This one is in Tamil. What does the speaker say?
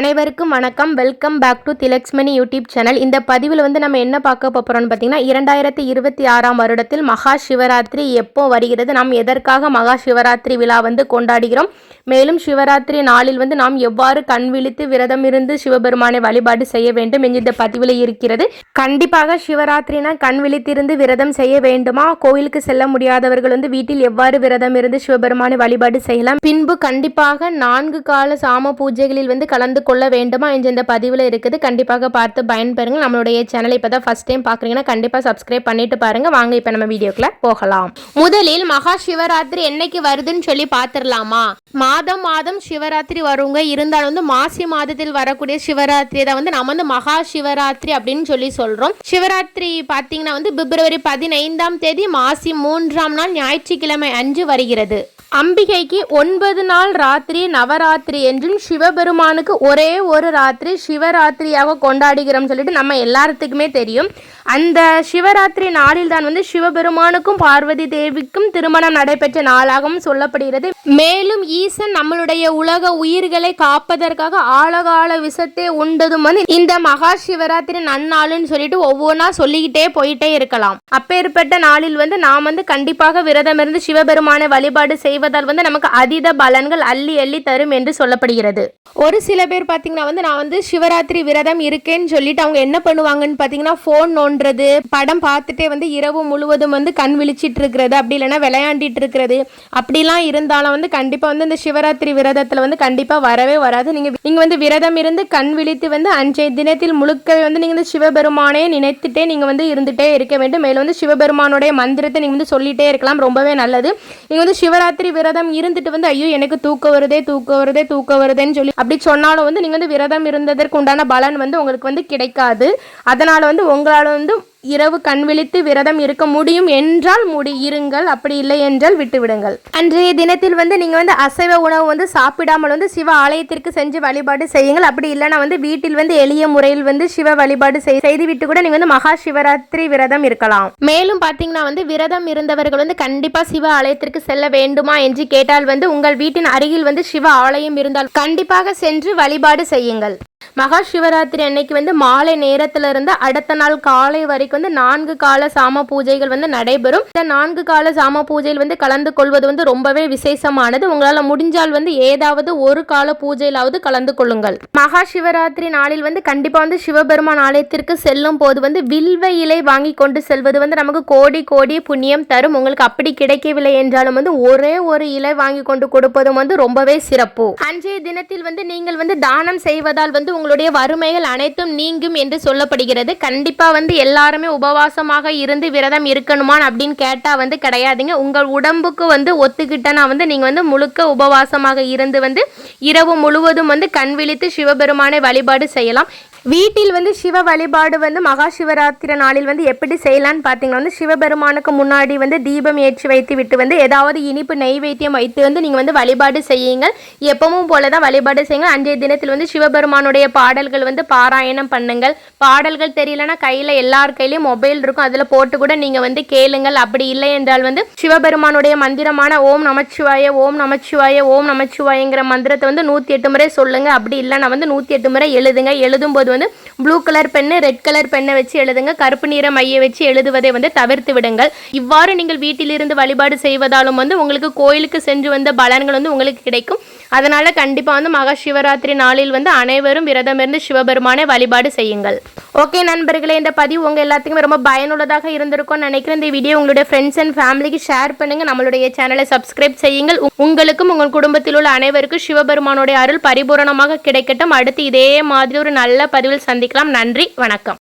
அனைவருக்கும் வணக்கம். Welcome back to Thilaksmani YouTube channel. இந்த பதிவில் வந்து நம்ம என்ன பார்க்க போகிறோம்னு பார்த்தீங்கன்னா இரண்டாயிரத்தி இருபத்தி ஆறாம் வருடத்தில் மகா சிவராத்திரி எப்போ வருகிறது நாம் எதற்காக மகா சிவராத்திரி விழா வந்து கொண்டாடுகிறோம் மேலும் சிவராத்திரி நாளில் வந்து நாம் எவ்வாறு கண் விழித்து விரதம் இருந்து சிவபெருமானை வழிபாடு செய்ய வேண்டும் என்று இந்த பதிவில் இருக்கிறது. கண்டிப்பாக சிவராத்திரினா கண் விழித்திருந்து விரதம் செய்ய வேண்டுமா? கோயிலுக்கு செல்ல முடியாதவர்கள் வந்து வீட்டில் எவ்வாறு விரதம் இருந்து சிவபெருமானை வழிபாடு செய்யலாம்? பின்பு கண்டிப்பாக நான்கு கால சாம பூஜைகளில் வந்து கலந்து கொள்ள வேண்டுமா என்று இந்த பதிவில் இருக்குது. கண்டிப்பாக பார்த்து பயன்பெறுங்க நம்மளுடைய சேனலை இப்போ தான் ஃபஸ்ட் டைம் பார்க்குறீங்கன்னா கண்டிப்பாக சப்ஸ்கிரைப் பண்ணிட்டு பாருங்க. வாங்க இப்போ நம்ம வீடியோக்குள்ள போகலாம். முதலில் மகா சிவராத்திரி என்னைக்கு வருதுன்னு சொல்லி பார்த்துடலாமா மாதம் மாதம் சிவராத்திரி வருங்க. இருந்தாலும் வந்து மாசி மாதத்தில் வரக்கூடிய சிவராத்திரி தான் வந்து நம்ம வந்து மகா சிவராத்திரி அப்படின்னு சொல்லி சொல்றோம். சிவராத்திரி பார்த்தீங்கன்னா வந்து பிப்ரவரி பதினைந்தாம் தேதி மாசி மூன்றாம் நாள் ஞாயிற்றுக்கிழமை அன்று வருகிறது. அம்பிகைக்கு ஒன்பது நாள் ராத்திரி நவராத்திரி என்றும் சிவபெருமானுக்கு ஒரே ஒரு ராத்திரி சிவராத்திரியாக கொண்டாடுகிறோம் சொல்லிட்டு நம்ம எல்லாத்துக்குமே தெரியும். அந்த சிவராத்திரி நாளில் தான் வந்து சிவபெருமானுக்கும் பார்வதி தேவிக்கும் திருமணம் நடைபெற்ற நாளாகவும் சொல்லப்படுகிறது. மேலும் ஈசன் நம்மளுடைய உலக உயிர்களை காப்பதற்காக ஆழகால விஷத்தை உண்டதும் வந்து இந்த மகா சிவராத்திரி நன்னாளுன்னு சொல்லிட்டு ஒவ்வொன்றா சொல்லிக்கிட்டே போயிட்டே இருக்கலாம். அப்பேற்பட்ட நாளில் வந்து நாம் வந்து கண்டிப்பாக விரதம் இருந்து சிவபெருமானை வழிபாடு செய்வதால் வந்து நமக்கு அதீத பலன்கள் அள்ளி அள்ளி தரும் என்று சொல்லப்படுகிறது. ஒரு சில பேர் பார்த்தீங்கன்னா வந்து நான் வந்து சிவராத்திரி விரதம் இருக்கேன்னு சொல்லிட்டு அவங்க என்ன பண்ணுவாங்கன்னு பார்த்தீங்கன்னா ஃபோன் நோண்டுறது படம் பார்த்துட்டே வந்து இரவு முழுவதும் வந்து கண் விழிச்சிட்டு இருக்கிறது அப்படி இல்லைன்னா விளையாண்டிட்டு இருக்கிறது அப்படிலாம் இருந்தாலும் வந்து கண்டிப்பாக வந்து இந்த சிவராத்திரி விரதத்தில் வந்து கண்டிப்பாக வரவே வராது. நீங்கள் நீங்கள் வந்து விரதம் இருந்து கண் விழித்து வந்து அன்றைய தினத்தில் முழுக்க வந்து நீங்கள் வந்து சிவபெருமானே நினைத்துட்டே நீங்கள் வந்து இருந்துகிட்டே இருக்க வேண்டும். மேலும் வந்து சிவபெருமானுடைய மந்திரத்தை நீங்கள் வந்து சொல்லிட்டே இருக்கலாம். ரொம்பவே நல்லது. நீங்கள் வந்து சிவராத்திரி விரதம் இருந்துட்டு வந்து ஐயோ எனக்கு தூக்கம் வருதே தூக்கம் வருதே தூக்கம் வருதேன்னு சொல்லி அப்படி சொன்னாலும் வந்து நீங்கள் வந்து விரதம் இருந்ததற்கு உண்டான பலன் வந்து உங்களுக்கு வந்து கிடைக்காது. அதனால் வந்து உங்களால் வந்து இரவு கண் விழித்து விரதம் இருக்க முடியும் என்றால் முடி இருங்கள் அப்படி இல்லை என்றால் விட்டுவிடுங்கள். அன்றைய தினத்தில் வந்து நீங்கள் வந்து அசைவ உணவு வந்து சாப்பிடாமல் வந்து சிவ ஆலயத்திற்கு சென்று வழிபாடு செய்யுங்கள். அப்படி இல்லைனா வந்து வீட்டில் வந்து எளிய முறையில் வந்து சிவ வழிபாடு செய் செய்துவிட்டு கூட நீங்கள் வந்து மகா சிவராத்திரி விரதம் இருக்கலாம். மேலும் பார்த்தீங்கன்னா வந்து விரதம் இருந்தவர்கள் வந்து கண்டிப்பாக சிவ ஆலயத்திற்கு செல்ல வேண்டுமா என்று கேட்டால் வந்து உங்கள் வீட்டின் அருகில் வந்து சிவ ஆலயம் இருந்தால் கண்டிப்பாக சென்று வழிபாடு செய்யுங்கள். மகா சிவராத்திரி அன்னைக்கு வந்து மாலை நேரத்துல இருந்து அடுத்த நாள் காலை வரைக்கும் வந்து நான்கு கால சாம பூஜைகள் வந்து நடைபெறும். இந்த நான்கு கால சாம பூஜையில் வந்து கலந்து கொள்வது வந்து ரொம்பவே விசேஷமானது. உங்களால் முடிஞ்சால் வந்து ஏதாவது ஒரு கால பூஜையிலாவது கலந்து கொள்ளுங்கள். மகா சிவராத்திரி நாளில் வந்து கண்டிப்பா வந்து சிவபெருமான் ஆலயத்திற்கு செல்லும் போது வந்து வில்வ இலை வாங்கி கொண்டு செல்வது வந்து நமக்கு கோடி கோடி புண்ணியம் தரும். உங்களுக்கு அப்படி கிடைக்கவில்லை என்றாலும் வந்து ஒரே ஒரு இலை வாங்கி கொண்டு கொடுப்பதும் வந்து ரொம்பவே சிறப்பு. அன்றைய தினத்தில் வந்து நீங்கள் வந்து தானம் செய்வதால் வந்து உங்களுடைய வறுமைகள் அனைத்தும் நீங்கும் என்று சொல்லப்படுகிறது. கண்டிப்பாக வந்து எல்லாருமே உபவாசமாக இருந்து விரதம் இருக்கணுமான் அப்படின்னு கேட்டால் வந்து கிடையாதுங்க. உங்கள் உடம்புக்கு வந்து ஒத்துக்கிட்டனா வந்து நீங்கள் வந்து முழுக்க உபவாசமாக இருந்து வந்து இரவு முழுவதும் வந்து கண் விழித்து சிவபெருமானை வழிபாடு செய்யலாம். வீட்டில் வந்து சிவ வழிபாடு வந்து மகா சிவராத்திரி நாளில் வந்து எப்படி செய்யலான்னு பார்த்தீங்கன்னா வந்து சிவபெருமானுக்கு முன்னாடி வந்து தீபம் ஏற்றி வைத்து விட்டு வந்து ஏதாவது இனிப்பு நெய்வேத்தியம் வைத்து வந்து நீங்கள் வந்து வழிபாடு செய்யுங்கள். எப்பவும் போல தான் வழிபாடு செய்யுங்கள். அன்றைய தினத்தில் வந்து சிவபெருமானுடைய பாடல்கள் வந்து பாராயணம் பண்ணுங்கள். பாடல்கள் தெரியலனா கையில் எல்லார் கையிலையும் மொபைல் இருக்கும். அதில் போட்டு கூட நீங்கள் வந்து கேளுங்கள். அப்படி இல்லை என்றால் வந்து சிவபெருமானுடைய மந்திரமான ஓம் நமச்சிவாய ஓம் நமச்சிவாய ஓம் நமச்சிவாயங்கிற மந்திரத்தை வந்து நூற்றி எட்டு முறை சொல்லுங்கள் அப்படி இல்லைனா வந்து நூற்றி எட்டு முறை எழுதுங்க. எழுதும்போது வந்து blue colour pen red colour பெண்ணை வச்சு எழுதுங்க. கருப்பு நிற மைய வச்சு எழுதுவதை வந்து தவிர்த்து விடுங்கள். இவ்வாறு நீங்கள் வீட்டிலிருந்து வழிபாடு செய்வதாலும் வந்து உங்களுக்கு கோயிலுக்கு சென்று வந்த பலன்கள் வந்து உங்களுக்கு கிடைக்கும். அதனால கண்டிப்பாக வந்து மகா சிவராத்திரி நாளில் வந்து அனைவரும் விரதம் இருந்து சிவபெருமானை வழிபாடு செய்யுங்கள். ஓகே நண்பர்களே இந்த பதிவு உங்கள் எல்லாத்துக்குமே ரொம்ப பயனுள்ளதாக இருந்திருக்கும்னு நினைக்கிறேன். இந்த வீடியோ உங்களுடைய ஃப்ரெண்ட்ஸ் அண்ட் ஃபேமிலிக்கு ஷேர் பண்ணுங்க. நம்மளுடைய சேனலை சப்ஸ்கிரைப் செய்யுங்கள். உங்களுக்கும் உங்கள் குடும்பத்தில் உள்ள அனைவருக்கும் சிவபெருமானுடைய அருள் பரிபூரணமாக கிடைக்கட்டும். அடுத்து இதே மாதிரி ஒரு நல்ல பதிவில் சந்திக்கலாம். நன்றி. வணக்கம்.